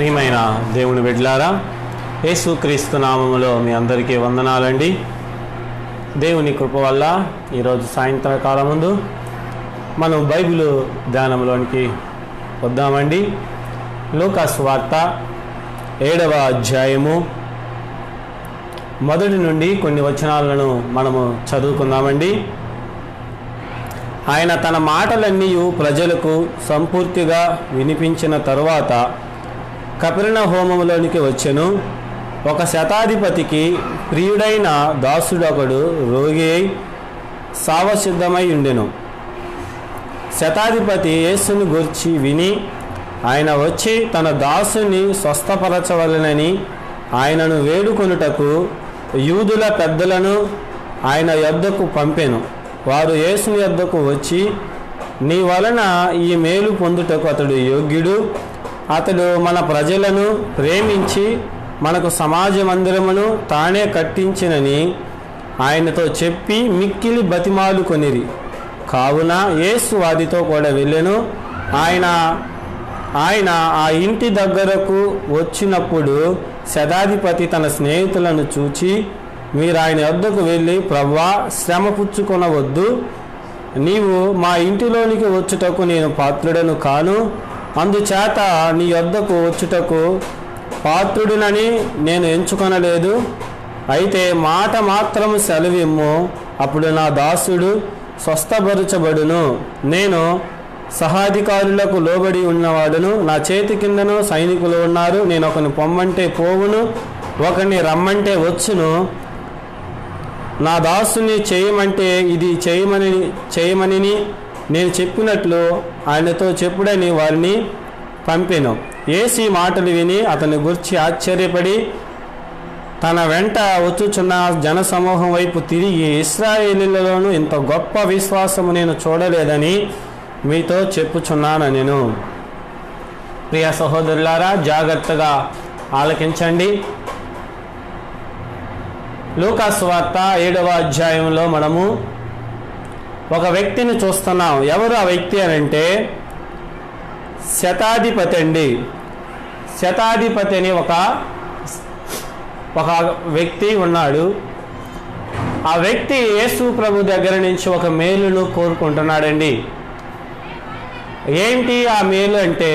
ప్రియమైన దేవుని బిడ్డలారా యేసుక్రీస్తు నామములో మీ అందరికీ వందనాలండి. దేవుని కృప వల్ల ఈరోజు సాయంత్రకాలం ముందు మనం బైబిల్ ధ్యానంలోనికి వద్దామండి. లోకాస్ వార్త ఏడవ అధ్యాయము మొదటి నుండి కొన్ని వచనాలను మనము చదువుకుందామండి. ఆయన తన మాటలన్నీ ప్రజలకు సంపూర్తిగా వినిపించిన తరువాత కపిలన హోమములోనికి వచ్చెను. ఒక శతాధిపతికి ప్రియుడైన దాసుడొకడు రోగి అయి సావసిద్ధమై ఉండెను. శతాధిపతి యేసుని గురించి విని ఆయన వచ్చి తన దాసుని స్వస్థపరచవలనని ఆయనను వేడుకొనుటకు యూదుల పెద్దలను ఆయన యొద్దకు పంపెను. వారు యేసుని యొద్దకు వచ్చి నీ వలన ఈ మేలు పొందుటకు అతడు యోగ్యుడు? అతడు మన ప్రజలను ప్రేమించి మనకు సమాజ మందిరమును తానే కట్టించినని ఆయనతో చెప్పి మిక్కిలి బతిమాలు కొనిరి. కావున యేసు వాదితో కూడా వెళ్ళెను. ఆయన ఆయన ఆ ఇంటి దగ్గరకు వచ్చినప్పుడు శతాధిపతి తన స్నేహితులను చూచి మీరు ఆయన వద్దకు వెళ్ళి ప్రవ్వా శ్రమ పుచ్చుకొనవద్దు. నీవు మా ఇంటిలోనికి వచ్చుటకు నేను పాత్రుడను కాను. అందుచేత నీ వద్దకు వచ్చుటకు పాత్రుడినని నేను ఎంచుకొనలేదు. అయితే మాట మాత్రము సెలవిమ్ము అప్పుడు నా దాసుడు స్వస్థపరచబడును. నేను సహాధికారులకు లోబడి ఉన్నవాడును. నా చేతి కిందను సైనికులు ఉన్నారు. నేను ఒకని పొమ్మంటే పోవును ఒకరిని రమ్మంటే వచ్చును. నా దాసుని చేయమంటే ఇది చేయమని చేయమని నేను చెప్పినట్లు ఆయనతో చెప్పుడని వారిని పంపెను. ఏసీ మాటలు విని అతని గురించి ఆశ్చర్యపడి తన వెంట వచ్చుచున్న జనసమూహం వైపు తిరిగి ఇస్రాయేలీలలోనూ ఇంత గొప్ప విశ్వాసము నేను చూడలేదని మీతో చెప్పుచున్నాను నేను. ప్రియ సహోదరులారా జాగ్రత్తగా ఆలకించండి. లూకాసు వార్త ఏడవ అధ్యాయంలో మనము ఒక వ్యక్తిని చూస్తున్నాం. ఎవరు ఆ వ్యక్తి అని అంటే శతాధిపతి అండి. శతాధిపతి అని ఒక ఒక వ్యక్తి ఉన్నాడు. ఆ వ్యక్తి యేసు ప్రభు దగ్గర నుంచి ఒక మేలును కోరుకుంటున్నాడండి. ఏంటి ఆ మేలు అంటే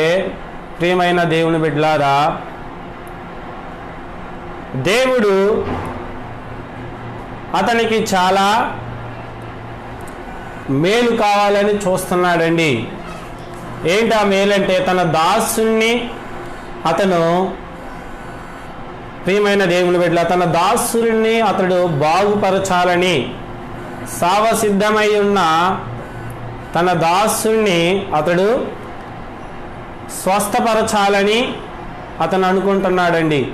ప్రియమైన దేవుని బిడ్డలారా దేవుడు అతనికి చాలా మేలు కావాలని చూస్తున్నాడండి. ఏంటి ఆ మేలంటే తన దాసుని అతను ప్రియమైన దేవుని బిడ్డ తన దాసుని అతడు బాగుపరచాలని సావసిద్ధమై ఉన్న తన దాసుని అతడు స్వస్థపరచాలని అతను అనుకుంటున్నాడండి.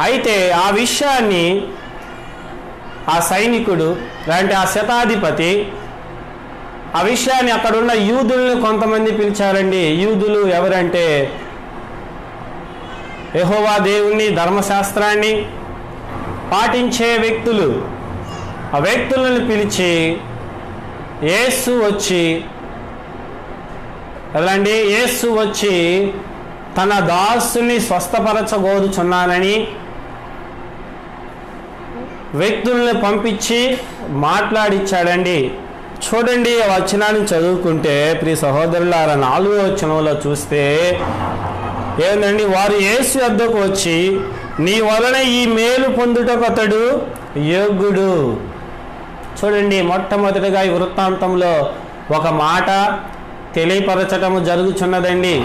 అయితే ఆ విషయాన్ని ఆ సైనికుడు అంటే ఆ శతాధిపతి ఆ విషయాన్ని అక్కడున్న యూదులను కొంతమంది పిలిచారండి. యూదులు ఎవరంటే యహోవా దేవుణ్ణి ధర్మశాస్త్రాన్ని పాటించే వ్యక్తులు. ఆ వ్యక్తులను పిలిచి యేసు వచ్చి ఎలాంటి? యేసు వచ్చి తన దాసుని స్వస్థపరచబోదుచున్నానని వ్యక్తుల్ని పంపించి మాట్లాడిచ్చాడండి. చూడండి వచనాన్ని చదువుకుంటే ప్రియ సహోదరులారా నాలుగో వచనంలో చూస్తే ఏమండి వారు యేసు వద్దకు వచ్చి నీ వలన ఈ మేలు పొందుటకు అతడు యోగ్యుడు. చూడండి మొట్టమొదటిగా ఈ వృత్తాంతంలో ఒక మాట తెలియపరచటము జరుగుచున్నదండి.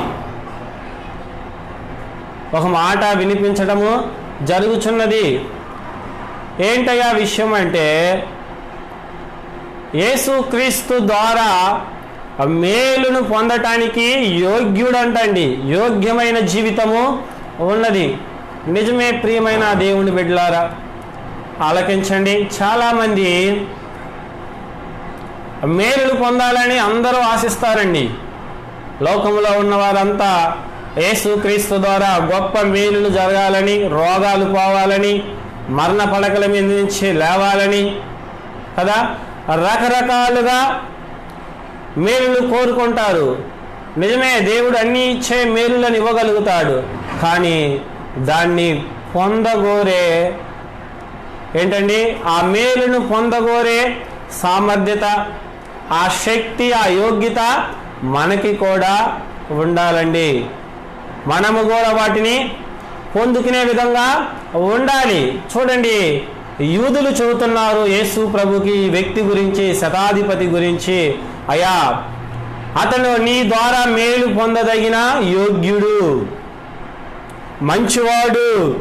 ఒక మాట వినిపించటము జరుగుచున్నది. ఏంటయ్యా విషయం అంటే యేసుక్రీస్తు ద్వారా మేలును పొందటానికి యోగ్యుడంటండి. యోగ్యమైన జీవితము ఉన్నది. నిజమే ప్రియమైన దేవుని బిడ్డలారా ఆలకించండి. చాలామంది మేలును పొందాలని అందరూ ఆశిస్తారండి. లోకంలో ఉన్న వారంతా యేసుక్రీస్తు ద్వారా గొప్ప మేలులు జరగాలని రోగాలు పోవాలని మరణ పడకల మీద నుంచి లేవాలని కదా? రకరకాలుగా మేలును కోరుకుంటారు. నిజమే దేవుడు అన్ని ఇచ్చే మేలులను ఇవ్వగలుగుతాడు. కానీ దాన్ని పొందగోరే ఏంటండి? ఆ మేలును పొందగోరే సామర్థ్యత ఆ శక్తి ఆ యోగ్యత మనకి కూడా ఉండాలండి. మనము కూడా వాటిని పొందుకునే విధంగా ఉండాలి. చూడండి యూదులు చెబుతున్నారు యేసు ప్రభుకి వ్యక్తి గురించి శతాధిపతి గురించి. అయా అతను నీ ద్వారా మేలు పొందదగిన యోగ్యుడు మంచివాడు.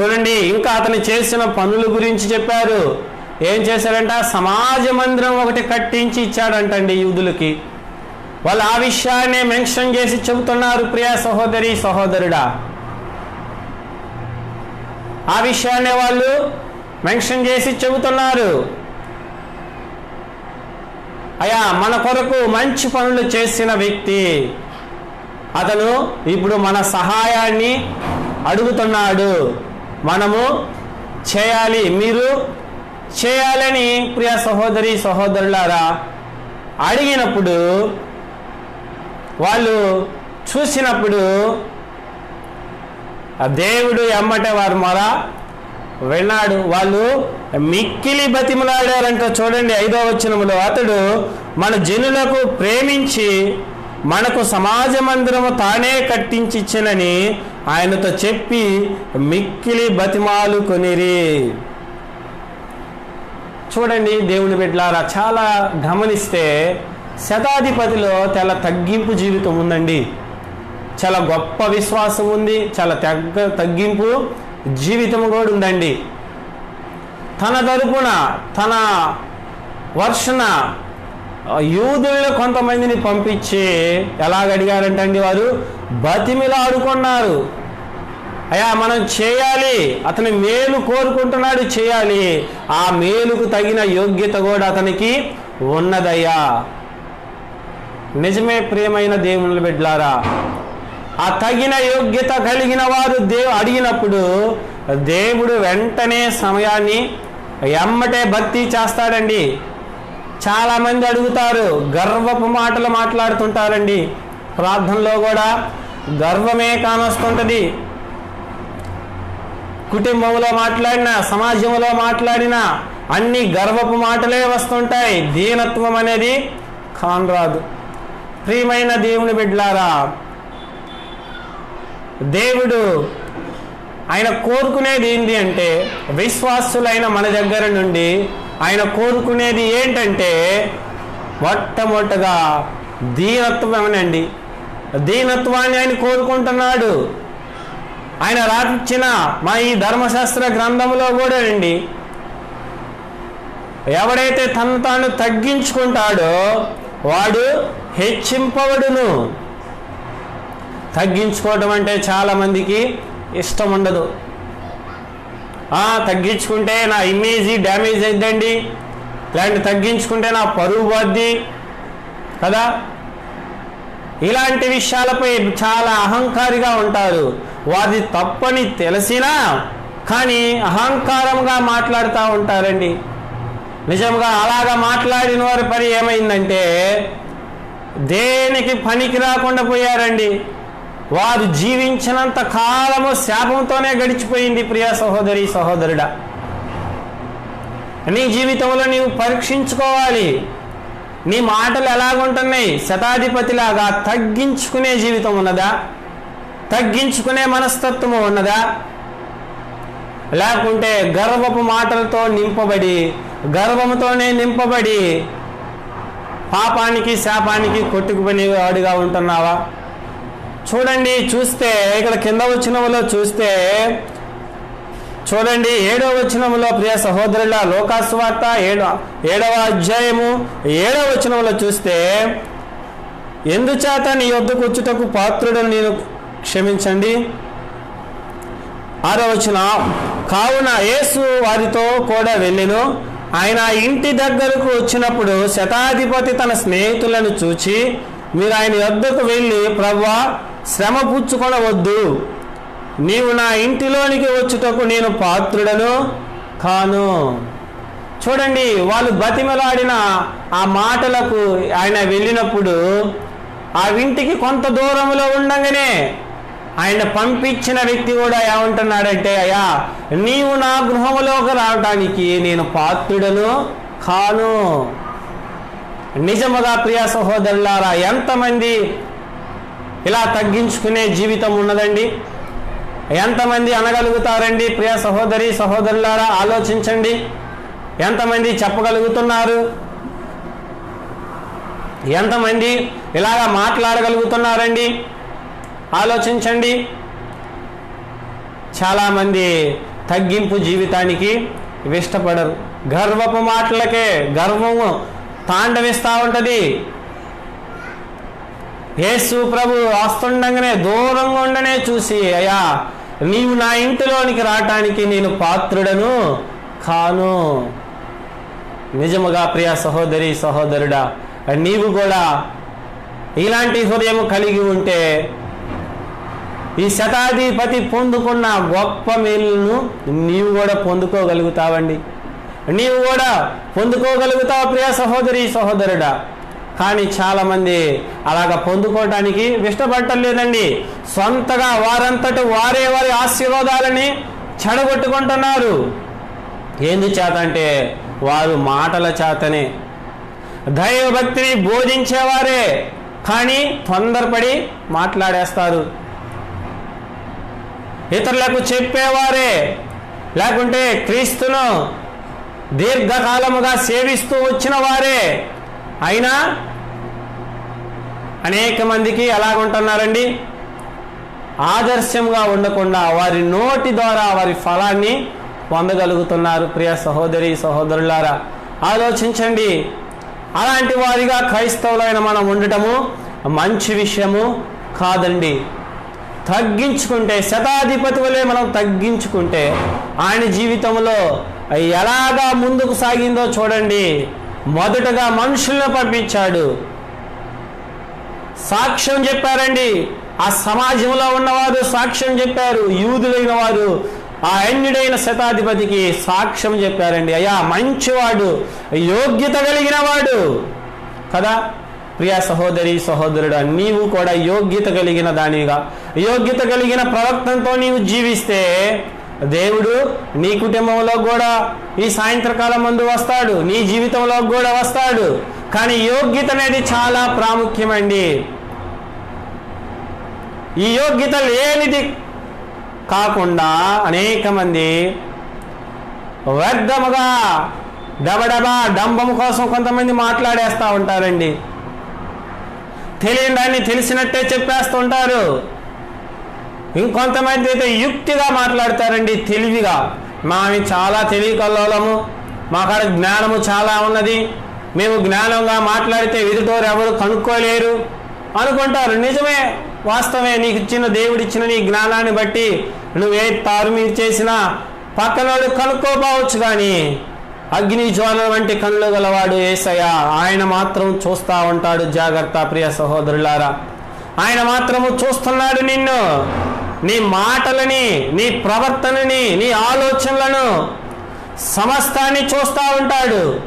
చూడండి ఇంకా అతను చేసిన పనుల గురించి చెప్పారు. ఏం చేశారంట సమాజ మందిరం ఒకటి కట్టించి ఇచ్చాడంటండి యూదులకి. వాళ్ళు ఆ విషయాన్ని మెన్షన్ చేసి చెబుతున్నారు ప్రియా సహోదరి సహోదరుడా. ఆ విషయాన్ని వాళ్ళు మెన్షన్ చేసి చెబుతున్నారు. అయా మన కొరకు మంచి పనులు చేసిన వ్యక్తి అతను ఇప్పుడు మన సహాయాన్ని అడుగుతున్నాడు. మనము చేయాలి మీరు చేయాలని ప్రియ సహోదరి సహోదరులారా అడిగినప్పుడు వాళ్ళు చూసినప్పుడు దేవుడు ఎమ్మట వారు మొర విన్నాడు వాళ్ళు మిక్కిలి బతిమలాడారంట చూడండి ఐదో వచనములో. అతడు మన జనులకు ప్రేమించి మనకు సమాజ మందిరము తానే కట్టించిచ్చినని ఆయనతో చెప్పి మిక్కిలి బతిమాలు కొనిరి. చూడండి దేవుని బిడ్డలారా చాలా గమనిస్తే శతాధిపతిలో తెల్ల తగ్గింపు జీవితం ఉందండి. చాలా గొప్ప విశ్వాసం ఉంది చాలా తగ్గ తగ్గింపు జీవితం కూడా ఉందండి. తన తరపున తన వర్షన యూదుల్లో కొంతమందిని పంపించి ఎలాగడిగారంటండి వారు? బతిమిలాడుకున్నారు అయ్యా మనం చేయాలి అతని మేలు కోరుకుంటున్నాడు చేయాలి. ఆ మేలుకు తగిన యోగ్యత కూడా అతనికి ఉన్నదయ్యా. నిజమే ప్రియమైన దేవుని బిడ్లారా ఆ తగిన యోగ్యత కలిగిన వారు దేవు అడిగినప్పుడు దేవుడు వెంటనే సమయాన్ని ఎమ్మటే భక్తి చేస్తాడండి. చాలామంది అడుగుతారు గర్వపు మాటలు మాట్లాడుతుంటారండి. ప్రార్థనలో కూడా గర్వమే కానొస్తుంటుంది. కుటుంబంలో మాట్లాడినా సమాజంలో మాట్లాడినా అన్ని గర్వపు మాటలే వస్తుంటాయి. దీనత్వం అనేది కానరాదు. ప్రియమైన దేవుని బిడ్లారా దేవుడు ఆయన కోరుకునేది ఏంటి అంటే విశ్వాసులైన మన దగ్గర నుండి ఆయన కోరుకునేది ఏంటంటే మొట్టమొదటగా దీనత్వమేనండి. దీనత్వాన్ని ఆయన కోరుకుంటున్నాడు. ఆయన రాపించిన మా ఈ ధర్మశాస్త్ర గ్రంథంలో కూడా అండి ఎవడైతే తను తాను తగ్గించుకుంటాడో వాడు హెచ్చింపవడును తగ్గించుకోవడం అంటే చాలామందికి ఇష్టం ఉండదు. తగ్గించుకుంటే నా ఇమేజ్ డ్యామేజ్ అయిద్దండి. ఇలాంటి తగ్గించుకుంటే నా పరువు పోద్ది. కదా? ఇలాంటి విషయాలపై చాలా అహంకారిగా ఉంటారు. వారి తప్పని తెలిసినా కానీ అహంకారంగా మాట్లాడుతూ ఉంటారండి. నిజంగా అలాగా మాట్లాడిన వారి పని ఏమైందంటే దేనికి పనికి రాకుండా పోయారండి. వారు జీవించినంత కాలము శాపంతోనే గడిచిపోయింది ప్రియ సహోదరి సహోదరుడా. నీ జీవితంలో నీవు పరీక్షించుకోవాలి. నీ మాటలు ఎలాగుంటున్నాయి? శతాధిపతిలాగా తగ్గించుకునే జీవితం ఉన్నదా? తగ్గించుకునే మనస్తత్వము ఉన్నదా? లేకుంటే గర్వపు మాటలతో నింపబడి గర్వముతోనే నింపబడి పాపానికి శాపానికి కొట్టుకుపోయి వాడిగా ఉంటున్నావా? చూడండి చూస్తే ఇక్కడ కింద వచ్చినములో చూస్తే చూడండి ఏడవ వచనములో ప్రియ సహోదరుల లోకాస్వార్త ఏడవ ఏడవ అధ్యాయము ఏడవ వచనములో చూస్తే ఎందుచేత నీ యొద్దకు వచ్చుటకు పాత్రుడు నేను క్షమించండి? ఆరో వచన కావున యేసు వారితో కూడా వెళ్ళెను. ఆయన ఇంటి దగ్గరకు వచ్చినప్పుడు శతాధిపతి తన స్నేహితులను చూచి మీరు ఆయన యొద్దకు వెళ్ళి ప్రవ్వా శ్రమ పుచ్చుకొనవద్దు. నీవు నా ఇంటిలోనికి వచ్చుటకు నేను పాత్రుడను కాను. చూడండి వాళ్ళు బతిమలాడిన ఆ మాటలకు ఆయన వెళ్ళినప్పుడు ఆ ఇంటికి కొంత దూరంలో ఉండగానే ఆయన పంపించిన వ్యక్తి కూడా ఏమంటున్నాడంటే అయ్యా నీవు నా గృహంలోకి రావడానికి నేను పాత్రుడను కాను. నిజముగా ప్రియ సహోదరులారా ఎంతమంది ఇలా తగ్గించుకునే జీవితం ఉన్నదండి. ఎంతమంది అనగలుగుతారండి? ప్రియ సహోదరి సహోదరులారా ఆలోచించండి. ఎంతమంది చెప్పగలుగుతున్నారు? ఎంతమంది ఇలాగా మాట్లాడగలుగుతున్నారండి? ఆలోచించండి. చాలామంది తగ్గింపు జీవితానికి ఇష్టపడరు. గర్వపు మాటలకే గర్వము తాండవిస్తూ ఉంటుంది. యేసు ప్రభు వస్తుండగానే దూరంగా ఉండనే చూసి అయ్యా నీవు నా ఇంటిలోనికి రావటానికి నేను పాత్రుడను కాను. నిజముగా ప్రియ సహోదరి సహోదరుడా నీవు కూడా ఇలాంటి హృదయం కలిగి ఉంటే ఈ శతాధిపతి పొందుకున్న గొప్ప మేలును నీవు కూడా పొందుకోగలుగుతావండి. నీవు కూడా పొందుకోగలుగుతావు ప్రియ సహోదరి సహోదరుడా. కానీ చాలామంది అలాగ పొందుకోవటానికి ఇష్టపడలేదండి సొంతగా వారంతట వారే వారి ఆశీర్వాదాలని చెడగొట్టుకుంటున్నారు. ఎందుచేత అంటే వారు మాటల చేతనే. దైవభక్తిని బోధించేవారే కానీ తొందరపడి మాట్లాడేస్తారు. ఇతరులకు చెప్పేవారే లేకుంటే క్రీస్తును దీర్ఘకాలముగా సేవిస్తూ వచ్చిన వారే. అయినా అనేక మందికి ఎలాగుంటున్నారండి? ఆదర్శంగా ఉండకుండా వారి నోటి ద్వారా వారి ఫలాన్ని పొందగలుగుతున్నారు. ప్రియ సహోదరి సహోదరులారా ఆలోచించండి. అలాంటి వారిగా క్రైస్తవులైన మనం ఉండటము మంచి విషయము కాదండి. తగ్గించుకుంటే శతాధిపతి వలె మనం తగ్గించుకుంటే ఆయన జీవితంలో ఎలాగా ముందుకు సాగిందో చూడండి. మొదటగా మనుషులను పంపించాడు. సాక్ష్యం చెప్పారండి. ఆ సమాజంలో ఉన్నవారు సాక్ష్యం చెప్పారు. యూదులైన వారు ఆ అన్యుడైన శతాధిపతికి సాక్ష్యం చెప్పారండి. అయ్యా మంచివాడు యోగ్యత కలిగిన వాడు. కదా? ప్రియ సహోదరి సహోదరుడు నీవు కూడా యోగ్యత కలిగిన దానిగా యోగ్యత కలిగిన ప్రవర్తనతో నీవు జీవిస్తే దేవుడు నీ కుటుంబంలో కూడా ఈ సాయంత్రకాలం ముందు వస్తాడు. నీ జీవితంలో కూడా వస్తాడు. కానీ యోగ్యత అనేది చాలా ప్రాముఖ్యమండి. ఈ యోగ్యత లేనిది కాకుండా అనేక మంది వ్యర్థముగా డబడబా డంబము కోసం కొంతమంది మాట్లాడేస్తూ ఉంటారండి. తెలియని దాన్ని తెలిసినట్టే చెప్పేస్తుంటారు ఇంకొంతమంది అయితే యుక్తిగా మాట్లాడతారండి తెలివిగా. మావి చాలా తెలివి కల్లోలము మా కాడ జ్ఞానము చాలా ఉన్నది. మేము జ్ఞానంగా మాట్లాడితే ఎదుటోరు ఎవరు కనుక్కోలేరు. అనుకుంటారు నిజమే వాస్తవమే నీకు ఇచ్చిన దేవుడిచ్చిన నీ జ్ఞానాన్ని బట్టి నువ్వే తారు మీరు చేసినా పక్కనోడు కనుక్కోపోవచ్చు కానీ అగ్ని జ్వాల వంటి కళ్ళు గలవాడు ఏసయ్య ఆయన మాత్రం చూస్తూ ఉంటాడు. జాగ్రత్త ప్రియ సహోదరులారా ఆయన మాత్రము చూస్తున్నాడు నిన్ను. నీ మాటలని నీ ప్రవర్తనని నీ ఆలోచనలను సమస్తాన్ని చూస్తూ ఉంటాడు.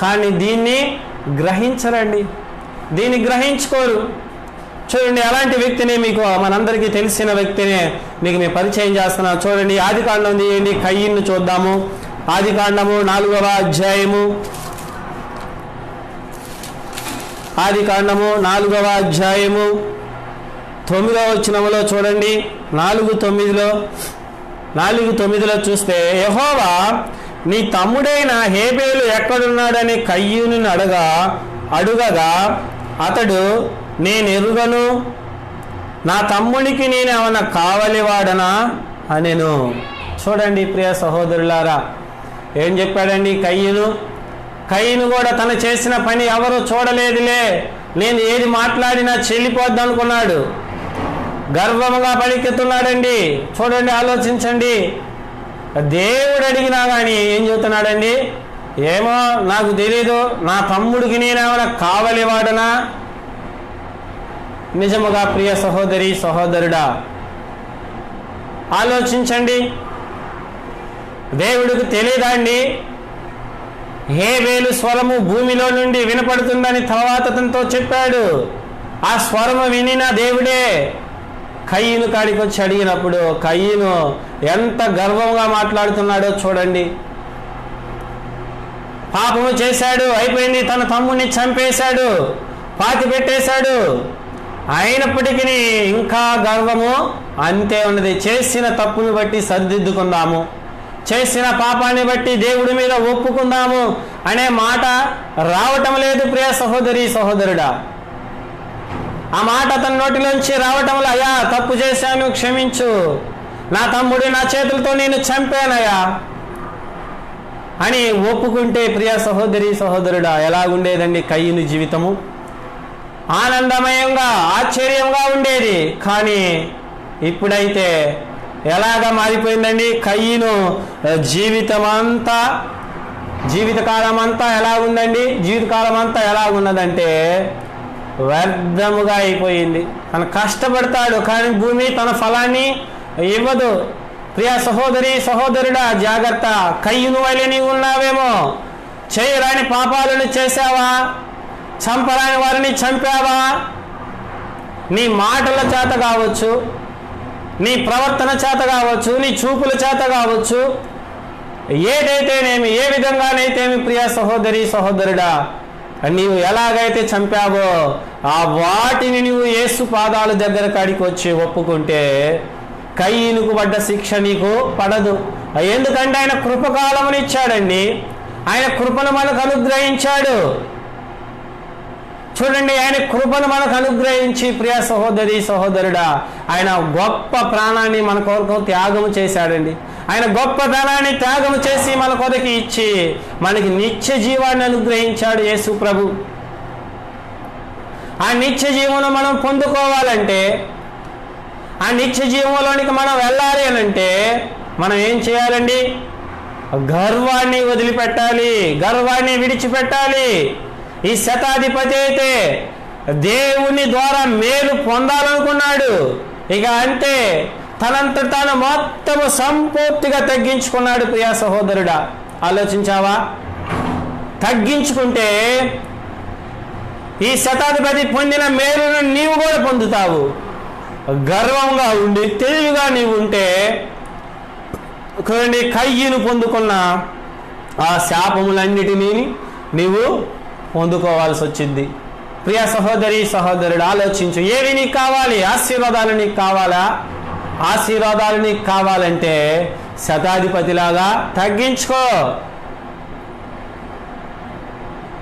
కానీ దీన్ని గ్రహించరండి. దీన్ని గ్రహించుకోరు. చూడండి అలాంటి వ్యక్తిని మీకు మనందరికీ తెలిసిన వ్యక్తిని మీకు మేము పరిచయం చేస్తున్నాం. చూడండి ఆది కాండం తీయండి కయ్యిన్ను చూద్దాము. ఆది కాండము నాలుగవ అధ్యాయము. ఆది కాండము నాలుగవ అధ్యాయము. తొమ్మిదవ వచ్చినములో చూడండి నాలుగు తొమ్మిదిలో నాలుగు తొమ్మిదిలో చూస్తే యహోవా నీ తమ్ముడైన హేబేలు ఎక్కడున్నాడని కయ్యూని అడగా అడుగగా అతడు నేను ఎరుగను నా తమ్మునికి నేను ఏమన్నా కావలివాడనా? అనెను. చూడండి ప్రియ సహోదరులారా ఏం చెప్పాడండి కయ్యను? కయ్యను కూడా తను చేసిన పని ఎవరు చూడలేదులే. నేను ఏది మాట్లాడినా చెల్లిపోద్ది అనుకున్నాడు గర్వముగా పలికెత్తున్నాడండి. చూడండి ఆలోచించండి. దేవుడు అడిగినా కానీ ఏం చెబుతున్నాడండి? ఏమో నాకు తెలీదు నా తమ్ముడికి నేనేమైనా కావలివాడనా నిజముగా ప్రియ సహోదరి సహోదరుడా ఆలోచించండి. దేవుడికి తెలియదా అండి? ఏ వేలు స్వరము భూమిలో నుండి వినపడుతుందని తర్వాత అతనితో చెప్పాడు. ఆ స్వరము వినిన దేవుడే కయ్యను కాడికి వచ్చి అడిగినప్పుడు కయ్యను ఎంత గర్వంగా మాట్లాడుతున్నాడో చూడండి. పాపము చేశాడు అయిపోయింది తన తమ్ముడిని చంపేశాడు పాతి పెట్టేశాడు. అయినప్పటికీ ఇంకా గర్వము అంతే ఉన్నది. చేసిన తప్పుని బట్టి సర్దిద్దుకుందాము. చేసిన పాపాన్ని బట్టి దేవుడి మీద ఒప్పుకుందాము అనే మాట రావటం లేదు ప్రియ సహోదరి సహోదరుడా. ఆ మాట అతని నోటిలోంచి రావటంలో అయ్యా తప్పు చేశాను క్షమించు. నా తమ్ముడు నా చేతులతో నేను చంపానయ్యా. అని ఒప్పుకుంటే ప్రియ సహోదరి సహోదరుడా ఎలాగుండేదండి కయ్యను జీవితము? ఆనందమయంగా ఆశ్చర్యంగా ఉండేది. కానీ ఇప్పుడైతే ఎలాగా మారిపోయిందండి కయ్యను? జీవితం అంతా జీవితకాలం అంతా ఎలా ఉందండి జీవితకాలం అంతా ఎలా ఉన్నదంటే వ్యర్థముగా అయిపోయింది. తను కష్టపడతాడు కానీ భూమి తన ఫలాన్ని ఇవ్వదు. ప్రియ సహోదరి సహోదరుడా జాగ్రత్త. కయ్యును వలె ఉన్నావేమో. చేయరాని పాపాలను చేశావా? చంపరాని వారిని చంపావా? నీ మాటల చేత కావచ్చు నీ ప్రవర్తన చేత కావచ్చు నీ చూపుల చేత కావచ్చు. ఏదైతేనేమి ఏ విధంగానైతేమి ప్రియ సహోదరి సహోదరుడా నీవు ఎలాగైతే చంపావో ఆ వాటిని నువ్వు యేసు పాదాల దగ్గర కాడికి వచ్చి ఒప్పుకుంటే కయ్యనుకు పడ్డ శిక్ష నీకు పడదు. ఎందుకంటే ఆయన కృపకాలమునిచ్చాడండి ఆయన కృపను మనకు అనుగ్రహించాడు. చూడండి ఆయన కృపను మనకు అనుగ్రహించి ప్రియ సహోదరి సహోదరుడా ఆయన గొప్ప ప్రాణాన్ని మన కొరకు త్యాగం చేశాడండి. ఆయన గొప్ప ప్రాణాన్ని త్యాగం చేసి మన కొరకు ఇచ్చి మనకి నిత్య జీవాన్ని అనుగ్రహించాడు యేసు ప్రభు. ఆ నిత్య జీవనం మనం పొందుకోవాలంటే ఆ నిత్య జీవంలోనికి మనం వెళ్ళాలి అని అంటే మనం ఏం చేయాలండి? గర్వాన్ని వదిలిపెట్టాలి గర్వాన్ని విడిచిపెట్టాలి. ఈ శతాధిపతి అయితే దేవుని ద్వారా మేలు పొందాలనుకున్నాడు. ఇక అంతే తనంత తాను మొత్తము సంపూర్తిగా తగ్గించుకున్నాడు ప్రియా సహోదరుడా. ఆలోచించావా? తగ్గించుకుంటే ఈ శతాధిపతి పొందిన మేలును నీవు కూడా పొందుతావు. గర్వంగా ఉండి తెలివిగా నీవు ఉంటే చూడండి కయ్యను పొందుకున్న ఆ శాపములన్నిటినీ నీవు పొందుకోవాల్సి వచ్చింది. ప్రియ సహోదరి సహోదరుడు ఆలోచించు. ఏవి నీకు కావాలి? ఆశీర్వాదాలు నీకు కావాలా? ఆశీర్వాదాలు నీకు కావాలంటే శతాధిపతిలాగా తగ్గించుకో.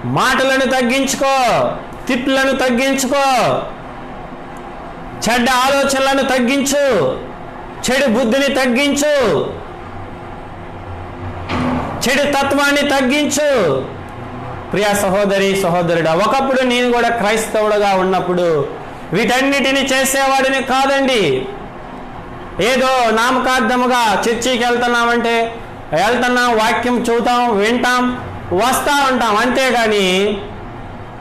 మాటలను తగ్గించుకో. తిట్లను తగ్గించుకో. చెడ్డ ఆలోచనలను తగ్గించు. చెడు బుద్ధిని తగ్గించు. చెడు తత్వాన్ని తగ్గించు. ప్రియ సహోదరి సహోదరుడా ఒకప్పుడు నేను కూడా క్రైస్తవుడుగా ఉన్నప్పుడు వీటన్నిటిని చేసేవాడిని కాదండి. ఏదో నామకార్థముగా చర్చికి వెళ్తున్నామంటే వెళ్తున్నాం వాక్యం చూద్దాం వింటాం వస్తా ఉంటాం అంతేగాని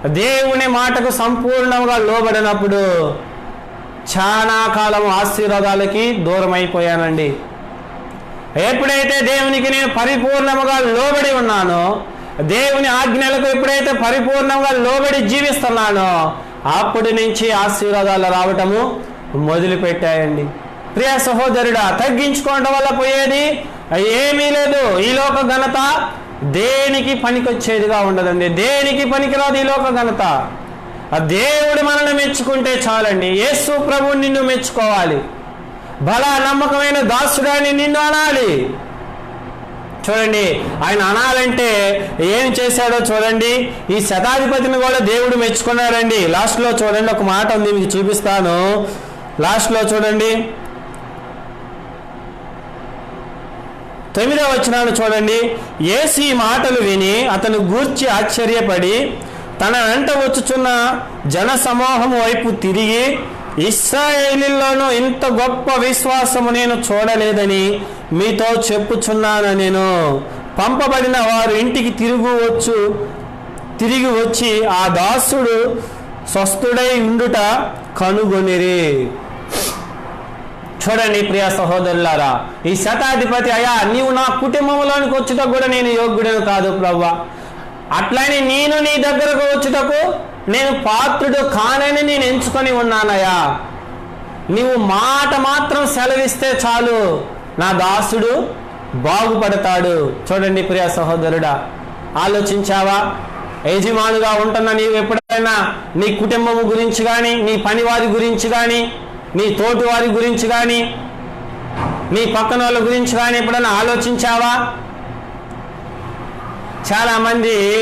దేవుని మాటకు సంపూర్ణంగా లోబడినప్పుడు చాలా కాలం ఆశీర్వాదాలకి దూరం అయిపోయానండి ఎప్పుడైతే దేవునికి నేను పరిపూర్ణముగా లోబడి ఉన్నానో దేవుని ఆజ్ఞలకు ఎప్పుడైతే పరిపూర్ణంగా లోబడి జీవిస్తున్నానో అప్పటి నుంచి ఆశీర్వాదాలు రావటము మొదలుపెట్టాయండి. ప్రియ సహోదరుడా తగ్గించుకోవడం వల్ల పోయేది ఏమీ లేదు. ఈ లోక ఘనత దేనికి పనికొచ్చేదిగా ఉండదండి. దేనికి పనికిరాదు ఈ లోక ఘనత ఆ దేవుడు మనల్ని మెచ్చుకుంటే చాలండి. యేసు ప్రభు నిన్ను మెచ్చుకోవాలి. బల నమ్మకమైన దాసుడాన్ని నిన్ను అనాలి. చూడండి ఆయన అనాలంటే ఏం చేశాడో చూడండి. ఈ శతాధిపతిని కూడా దేవుడు మెచ్చుకున్నాడండి. లాస్ట్లో చూడండి ఒక మాట ఉంది మీకు చూపిస్తాను. లాస్ట్లో చూడండి తొమ్మిదవ వచనాన్ని చూడండి. యేసు ఈ మాటలు విని అతను గూర్చి ఆశ్చర్యపడి తన వెంట వచ్చుచున్న జన సమూహం వైపు తిరిగి ఇస్రాయేలీలోనూ ఇంత గొప్ప విశ్వాసము నేను చూడలేదని మీతో చెప్పుచున్నాను నేను. పంపబడిన వారు ఇంటికి తిరుగు వచ్చు తిరిగి వచ్చి ఆ దాసుడు స్వస్థుడై ఉండుట కనుగొనిరి. చూడండి ప్రియ సహోదరులారా ఈ శతాధిపతి అయ్యా నీవు నా కుటుంబంలోనికి వచ్చుటకు కూడా నేను యోగ్యుడను కాదు ప్రవ్వా. అట్లనే నేను నీ దగ్గరకు వచ్చుటకు నేను పాత్రుడు కానని నేను ఎంచుకొని ఉన్నానయ్యా. నీవు మాట మాత్రం సెలవిస్తే చాలు. నా దాసుడు బాగుపడతాడు. చూడండి ప్రియ సహోదరుడా ఆలోచించావా? యజమానుగా ఉంటున్న నీవు ఎప్పుడైనా నీ కుటుంబం గురించి కానీ నీ పనివారి గురించి కానీ నీ తోటి వారి గురించి కానీ నీ పక్కన వాళ్ళ గురించి కానీ ఎప్పుడైనా ఆలోచించావా? చాలామంది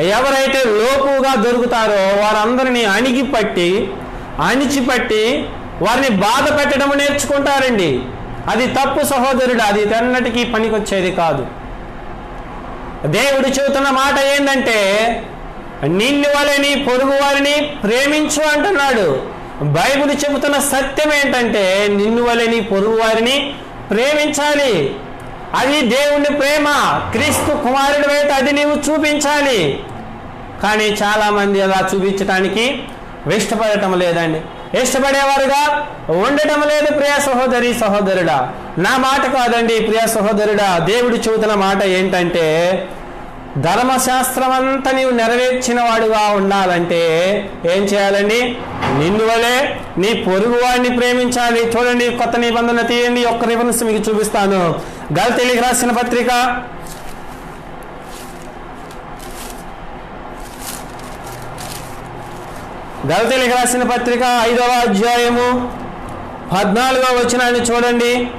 ఎవరైతే లోపుగా దొరుకుతారో వారందరినీ అణిగిపట్టి అణిచిపట్టి వారిని బాధ పెట్టడం నేర్చుకుంటారండి. అది తప్పు సహోదరుడు అది తెన్నటికీ పనికొచ్చేది కాదు. దేవుడు చెబుతున్న మాట ఏంటంటే నిన్ను వలని పొరుగు వారిని ప్రేమించు అంటున్నాడు. బైబిల్ చెబుతున్న సత్యం ఏంటంటే నిన్ను వలని పొరుగు వారిని ప్రేమించాలి. అది దేవుని ప్రేమ. క్రీస్తు కుమారుడి అయితే అది నీవు చూపించాలి. కానీ చాలామంది అలా చూపించడానికి ఇష్టపడటం లేదండి. ఇష్టపడేవారుగా ఉండటం లేదు ప్రియ సహోదరి సహోదరుడా. నా మాట కాదండి ప్రియ సహోదరుడా. దేవుడు చెబుతున్న మాట ఏంటంటే ధర్మశాస్త్రం అంతా నీవు నెరవేర్చిన వాడుగా ఉండాలంటే ఏం చేయాలండి? నిన్ను వలే నీ పొరుగు వాడిని ప్రేమించాలి. చూడండి కొత్త నిబంధన తీయండి. ఒక్క రిఫరెన్స్ మీకు చూపిస్తాను. గల్తెలికి రాసిన పత్రిక. గలతీలకు రాసిన పత్రిక ఐదవ అధ్యాయము పద్నాలుగవ వచనాన్ని చూడండి.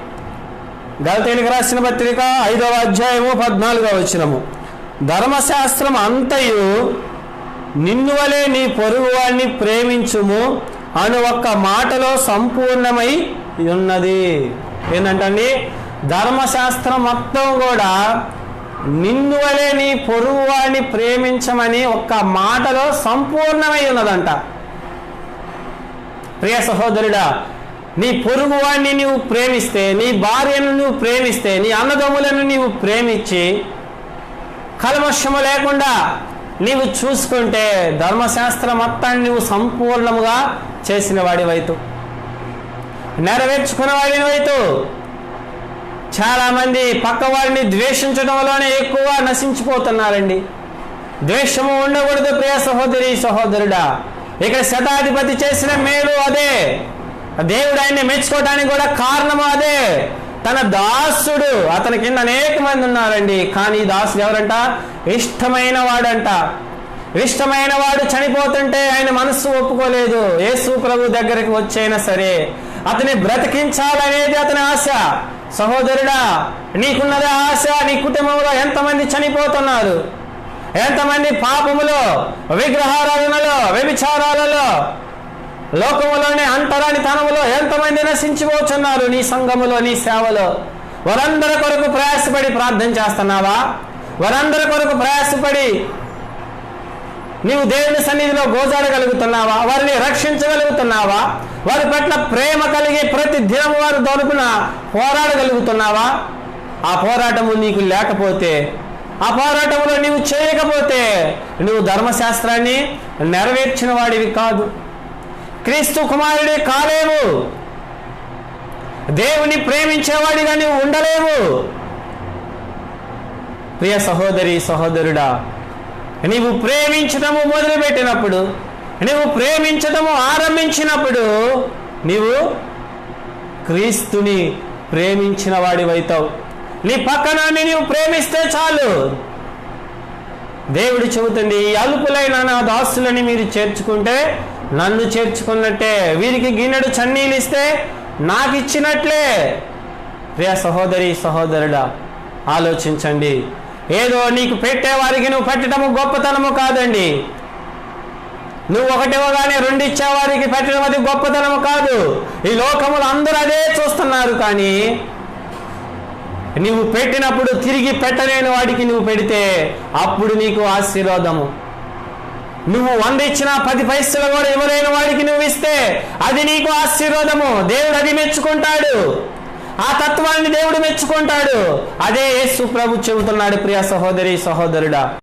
గలతీలకు రాసిన పత్రిక ఐదవ అధ్యాయము పద్నాలుగవ వచనము. ధర్మశాస్త్రం అంతయు నిన్ను వలె నీ పొరుగువాడిని ప్రేమించుము అని ఒక్క మాటలో సంపూర్ణమై ఉన్నది. ఏంటంటండి ధర్మశాస్త్రం మొత్తం కూడా నిన్ను వలె నీ పొరుగువాడిని ప్రేమించమని ఒక్క మాటలో సంపూర్ణమై ఉన్నదంట. ప్రియ సహోదరుడా నీ పొరుగువాడిని నువ్వు ప్రేమిస్తే నీ భార్యను నువ్వు ప్రేమిస్తే నీ అన్నదమ్ములను నీవు ప్రేమించి కల్మషము లేకుండా నీవు చూసుకుంటే ధర్మశాస్త్రం మొత్తాన్ని నువ్వు సంపూర్ణముగా చేసిన వాడివైతు నెరవేర్చుకున్న వాడివైతు చాలామంది పక్క వారిని ద్వేషించడంలోనే ఎక్కువ నశించిపోతున్నారండి. ద్వేషము ఉండకూడదు ప్రియ సహోదరి సహోదరుడా. ఇక్కడ శతాధిపతి చేసిన మేలు అదే. దేవుడు ఆయన్ని మెచ్చుకోవడానికి కూడా కారణము అదే. తన దాసుడు. అతని కింద అనేక మంది ఉన్నారండి. కానీ దాసుడు ఎవరంట? ఇష్టమైన వాడంట. ఇష్టమైన వాడు చనిపోతుంటే ఆయన మనస్సు ఒప్పుకోలేదు. యేసు ప్రభు దగ్గరికి వచ్చైనా సరే అతని బ్రతికించాలనేది అతని ఆశ. సహోదరుడా నీకున్నదే ఆశ. నీ కుటుంబంలో ఎంతమంది చనిపోతున్నారు? ఎంతమంది పాపములో విగ్రహారాధనలో వ్యభిచారాలలో లోకములోనే అంటరాని తనములో ఎంతమంది నశించిపోతున్నారు నీ సంఘములో నీ సేవలో. వారందరి కొరకు ప్రయాసపడి ప్రార్థన చేస్తున్నావా? వారందరి కొరకు ప్రయాసపడి నీవు దేవుని సన్నిధిలో గోజాడగలుగుతున్నావా? వారిని రక్షించగలుగుతున్నావా? వారి పట్ల ప్రేమ కలిగి ప్రతి దినం వారు దొరుకున పోరాడగలుగుతున్నావా? ఆ పోరాటము నీకు లేకపోతే ఆ పోరాటంలో నీవు చేయకపోతే నువ్వు ధర్మశాస్త్రాన్ని నెరవేర్చిన వాడివి కాదు. క్రీస్తు కుమారుడే కాలేవు. దేవుని ప్రేమించేవాడిగా నీవు ఉండలేవు. ప్రియ సహోదరి సహోదరుడా నీవు ప్రేమించటము మొదలుపెట్టినప్పుడు నీవు ప్రేమించటము ఆరంభించినప్పుడు నీవు క్రీస్తుని ప్రేమించిన వాడివైతావు. నీ పక్కనాన్ని నీవు ప్రేమిస్తే చాలు. దేవుడు చెబుతుంది ఈ అలుపులైన నా దాసులని మీరు చేర్చుకుంటే నన్ను చేర్చుకున్నట్టే వీరికి గిన్నెడు చన్నీళ్ళు ఇస్తే నాకు ఇచ్చినట్లే. ప్రియ సహోదరి సహోదరుడా ఆలోచించండి. ఏదో నీకు పెట్టేవారికి నువ్వు పెట్టడము గొప్పతనము కాదండి. నువ్వు ఒకటివ్వగానే రెండు ఇచ్చేవారికి పెట్టడం అది గొప్పతనము కాదు. ఈ లోకములు అందరూ అదే చూస్తున్నారు కానీ నువ్వు పెట్టినప్పుడు తిరిగి పెట్టలేని వాడికి నువ్వు పెడితే అప్పుడు నీకు ఆశీర్వాదము. నువ్వు వంద ఇచ్చినా పది పైసలు కూడా ఇవ్వలేని వాడికి నువ్వు ఇస్తే అది నీకు ఆశీర్వాదము. దేవుడు అది మెచ్చుకుంటాడు. ఆ తత్వాన్ని దేవుడు మెచ్చుకుంటాడు. అదే యేసు ప్రభు చెబుతున్నాడు ప్రియ సహోదరి సహోదరుడా.